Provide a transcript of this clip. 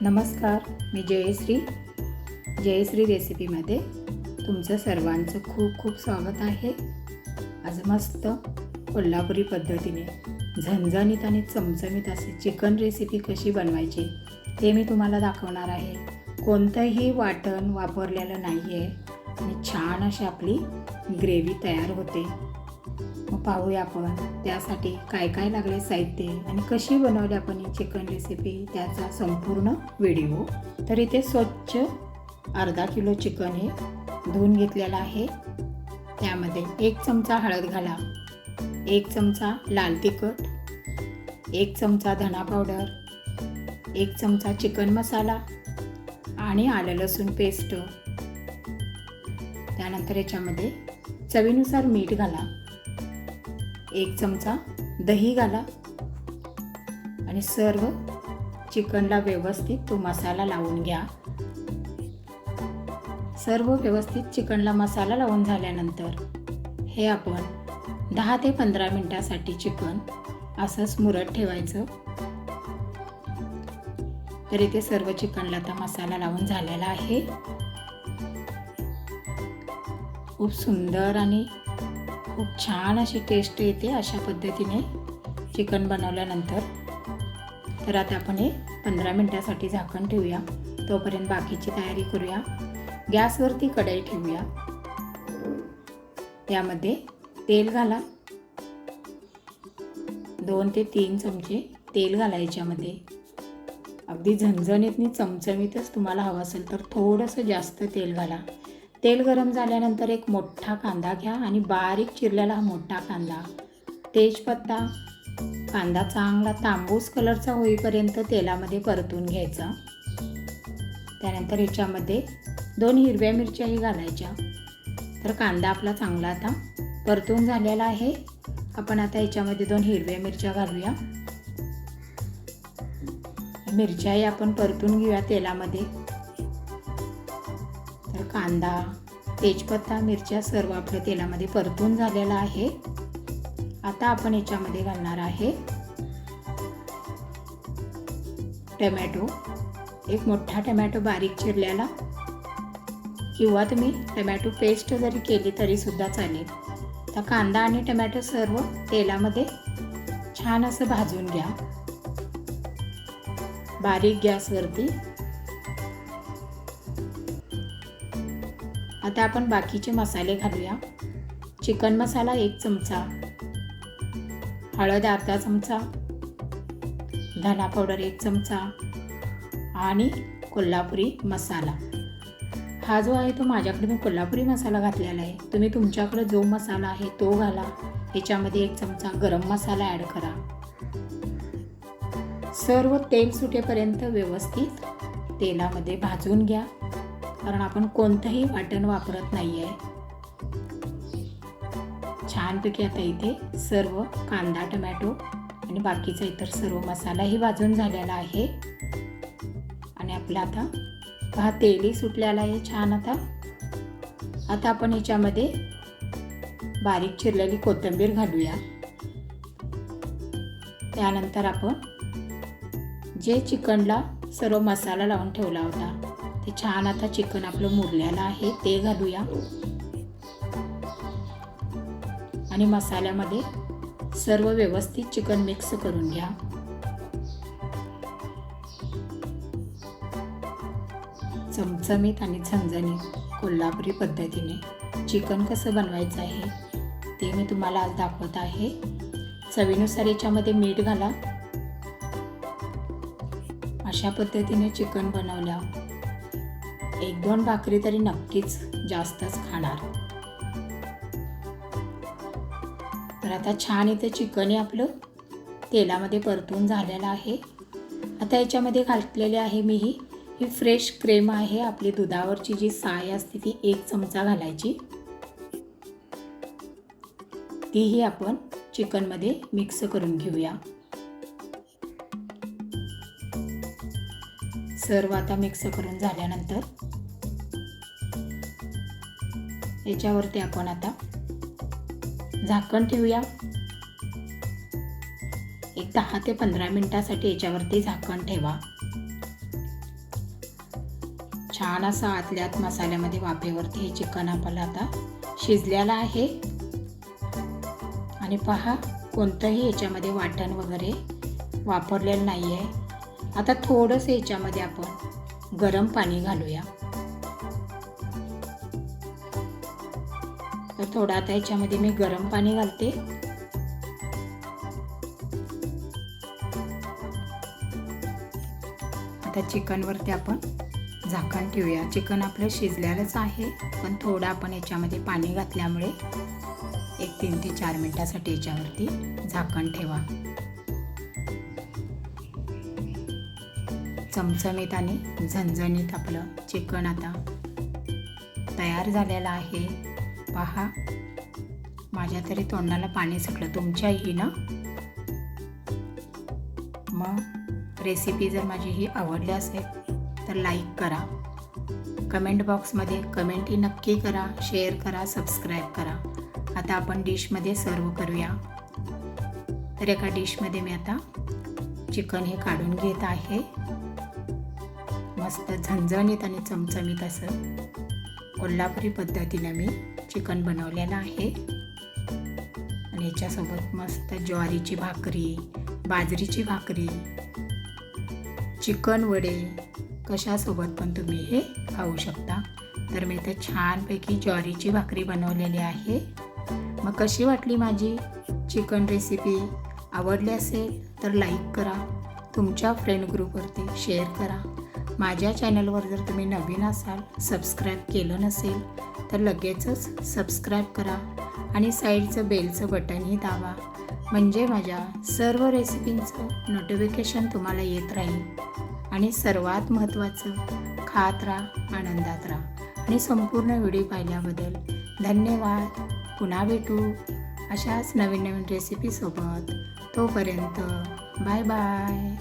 नमस्कार मी जयश्री. जयश्री रेसिपीमध्ये तुमचं सर्वांचं खूप खूप स्वागत आहे. आज मस्त कोल्हापुरी पद्धतीने झणझणीत आणि चमचमीत असे चिकन रेसिपी कशी बनवायची ते मी तुम्हाला दाखवणार आहे. कोणतंही वाटण वापरलेलं नाही आहे आणि छान अशी आपली ग्रेव्ही तयार होते. पाहूया आपण त्यासाठी काय काय लागले साहित्य आणि कशी बनवली आपण ही चिकन रेसिपी त्याचा संपूर्ण व्हिडिओ तर इथे स्वच्छ अर्धा किलो चिकन हे धुवून घेतलेलं आहे. त्यामध्ये एक चमचा हळद घाला एक चमचा लाल तिखट एक चमचा धना पावडर एक चमचा चिकन मसाला आणि आलं लसूण पेस्ट त्यानंतर याच्यामध्ये चवीनुसार मीठ घाला. एक चमचा दही घाला आणि सर्व चिकनला व्यवस्थित तो मसाला लावून घ्या. सर्व व्यवस्थित चिकनला मसाला लावून झाल्यानंतर हे आपण दहा ते पंधरा मिनटासाठी चिकन असंच मुरत ठेवायचं. तर इथे सर्व चिकनला आता मसाला लावून झालेला आहे. खूप सुंदर आणि खूप छान अशी टेस्ट येते अशा पद्धतीने चिकन बनवल्यानंतर. तर आता आपण हे पंधरा मिनटासाठी झाकण ठेवूया. तोपर्यंत बाकीची तयारी करूया. गॅसवरती कढई ठेवूया. त्यामध्ये तेल घाला. दोन ते तीन चमचे तेल घाला याच्यामध्ये. अगदी झणझणीतनी चमचमीतच तुम्हाला हवं असेल तर थोडंसं जास्त तेल घाला. तेल गरम झाल्यानंतर एक मोठा कांदा घ्या आणि बारीक चिरलेला हा मोठा कांदा. तेजपत्ता कांदा चांगला तांबूस कलरचा होईपर्यंत तेलामध्ये परतून घ्यायचा. त्यानंतर ह्याच्यामध्ये दोन हिरव्या मिरच्याही घालायच्या. तर कांदा आपला चांगला आता परतून झालेला आहे. आपण आता याच्यामध्ये दोन हिरव्या मिरच्या घालूया. मिरच्याही आपण परतून घेऊया तेलामध्ये. तर कांदा तेजपत्ता मिरच्या सर्व आपल्या तेलामध्ये परतून झालेला आहे. आता आपण याच्यामध्ये घालणार आहे टमॅटो. एक मोठा टमॅटो बारीक चिरलेला. किंवा तुम्ही टमॅटो पेस्ट जरी केली तरीसुद्धा चालेल. तर कांदा आणि टमॅटो सर्व तेलामध्ये छान असं भाजून घ्या. बारीक गॅसवरती. आता आपण बाकीचे मसाले घालूया. चिकन मसाला एक चमचा. हळद अर्धा चमचा. धना पावडर एक चमचा. आणि कोल्हापुरी मसाला. हा जो आहे तो माझ्याकडे मी कोल्हापुरी मसाला घातलेला आहे. तुम्ही तुमच्याकडे जो मसाला आहे तो घाला. याच्यामध्ये एक चमचा गरम मसाला ॲड करा. सर्व तेल सुटेपर्यंत व्यवस्थित तेलामध्ये भाजून घ्या. कारण आपण कोणतंही वाटण वापरत नाही आहे छानपैकी आता इथे सर्व कांदा टमॅटो आणि बाकीचा इतर सर्व मसालाही भाजून झालेला आहे. आणि आपला आता हा तेलही सुटलेला आहे छान आता. आता आपण ह्याच्यामध्ये बारीक चिरलेली कोथिंबीर घालूया. त्यानंतर आपण जे चिकनला सर्व मसाला लावून ठेवला होता ते छान आता चिकन आपलं मुरलेलं आहे ते घालूया. आणि मसाल्यामध्ये सर्व व्यवस्थित चिकन मिक्स करून घ्या. चमचमीत आणि झणझणीत कोल्हापुरी पद्धतीने चिकन कसं बनवायचं आहे ते मी तुम्हाला आज दाखवत आहे. चवीनुसार याच्यामध्ये मीठ घाला. अशा पद्धतीने चिकन बनवल्या एक दोन भाकरी तरी नक्कीच जास्तच खाणार. तर आता छान इथे चिकन आपलं तेलामध्ये परतून झालेलं आहे. आता याच्यामध्ये घातलेले आहे मी ही ही फ्रेश क्रेम आहे आपली दुधावरची जी साय असते ती एक चमचा घालायची. तीही आपण चिकनमध्ये मिक्स करून घेऊया. सर्व आता मिक्स करून झाल्यानंतर याच्यावरती आपण आता झाकण ठेवूया. एक दहा ते पंधरा मिनटासाठी याच्यावरती झाकण ठेवा. छान असा आतल्यात मसाल्यामध्ये वाफेवरती हे चिकन आपल्याला आता शिजलेलं आहे. आणि पहा कोणतंही याच्यामध्ये वाटण वगैरे वापरलेलं नाही आहे आता थोडंसं याच्यामध्ये आपण गरम पाणी घालूया. तर थोडं आता याच्यामध्ये मी गरम पाणी घालते. आता चिकनवरती आपण झाकण ठेवूया. चिकन आपलं शिजलेलंच आहे पण थोडं आपण याच्यामध्ये पाणी घातल्यामुळे एक तीन ते चार मिनटासाठी याच्यावरती झाकण ठेवा. चमचमीत आणि झणझणीत आपलं चिकन आता तयार झालेलं आहे. पहा माझ्या तरी तोंडाला पाणी सुटलं. तुमच्याही ना? मग रेसिपी जर माझी ही आवडली असेल तर लाईक करा. कमेंट बॉक्समध्ये कमेंटही नक्की करा. शेअर करा सबस्क्राईब करा. आता आपण डिशमध्ये सर्व करूया. तर एका डिशमध्ये मी आता चिकन हे काढून घेत आहे. मस्त झणझणीत आणि चमचमीत असं कोल्हापुरी पद्धतीनं मी चिकन बनवलेलं आहे. आणि याच्यासोबत मस्त ज्वारीची भाकरी बाजरीची भाकरी चिकन वडे कशासोबत पण तुम्ही हे खाऊ शकता. तर मी इथे छानपैकी ज्वारीची भाकरी बनवलेली आहे. मग कशी वाटली माझी चिकन रेसिपी? आवडली असेल तर लाईक करा. तुमच्या फ्रेंड ग्रुपवरती शेअर करा. माझ्या चॅनलवर जर तुम्ही नवीन असाल सबस्क्राईब केलं नसेल तर लगेचच सबस्क्राईब करा आणि साईडचं बेलचं बटनही दाबा. म्हणजे माझ्या सर्व रेसिपींचं नोटिफिकेशन तुम्हाला येत राहील. आणि सर्वात महत्त्वाचं खात राहा आनंदात राहा. आणि संपूर्ण व्हिडिओ पाहिल्याबद्दल धन्यवाद. पुन्हा भेटू अशाच नवीन नवीन रेसिपीसोबत तोपर्यंत बाय बाय